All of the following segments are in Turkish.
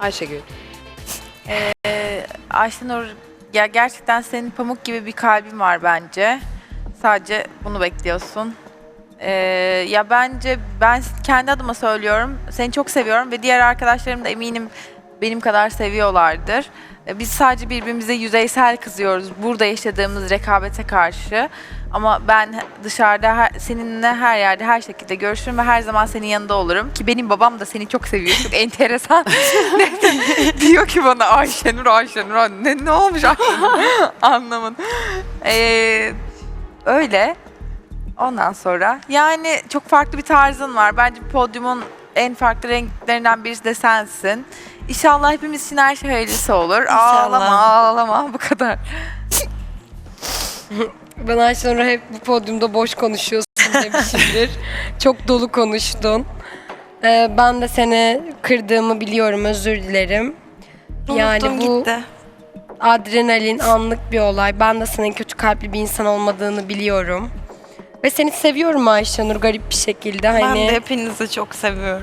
Ayşegül. Ee, Ayşenur ya gerçekten senin pamuk gibi bir kalbin var bence. Sadece bunu bekliyorsun. Ee, ya bence ben kendi adıma söylüyorum. Seni çok seviyorum ve diğer arkadaşlarım da eminim benim kadar seviyorlardır. Ee, Biz sadece birbirimize yüzeysel kızıyoruz burada yaşadığımız rekabete karşı. Ama ben dışarıda her, seninle her yerde her şekilde görüşürüm ve her zaman senin yanında olurum. Ki benim babam da seni çok seviyor. Çok enteresan. Diyor ki bana Ayşenur Ayşenur ne, ne olmuş anlamadım. Ee, öyle. Ondan sonra yani çok farklı bir tarzın var. Bence podyumun en farklı renklerinden birisi de sensin. İnşallah hepimiz için her şey hayırlısı olur. Ağlama ağlama bu kadar. Ben Ayşenur'a hep bu podyumda boş konuşuyorsun demişimdir. Çok dolu konuştun. Ee, ben de seni kırdığımı biliyorum, özür dilerim. Yani Unuttum bu gitti. adrenalin anlık bir olay. Ben de senin kötü kalpli bir insan olmadığını biliyorum. Ve seni seviyorum Ayşenur garip bir şekilde. Ben Hani de hepinizi çok seviyorum.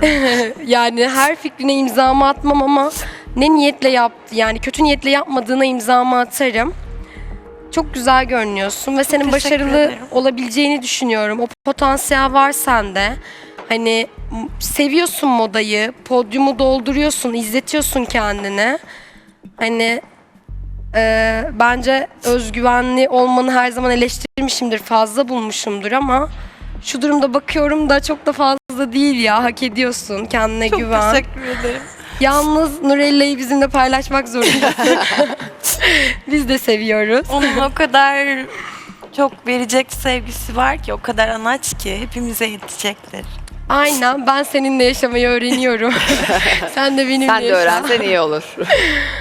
yani her fikrine imzamı atmam ama ne niyetle yaptı yani kötü niyetle yapmadığına imzamı atarım. Çok güzel görünüyorsun ve senin teşekkür başarılı ederim. olabileceğini düşünüyorum. O potansiyel var sende. Hani seviyorsun modayı, podyumu dolduruyorsun, izletiyorsun kendini. Hani e, bence özgüvenli olmanı her zaman eleştirmişimdir, fazla bulmuşumdur ama şu durumda bakıyorum da çok da fazla değil ya. Hak ediyorsun. Kendine çok güven. teşekkür ederim. Yalnız Nurella'yı bizimle paylaşmak zorundasın. Biz de seviyoruz. Onun o kadar çok verecek sevgisi var ki, o kadar anaç ki hepimize yetecektir. Aynen. Ben seninle yaşamayı öğreniyorum. Sen de benimle Sen de yaşa. öğrensen iyi olur.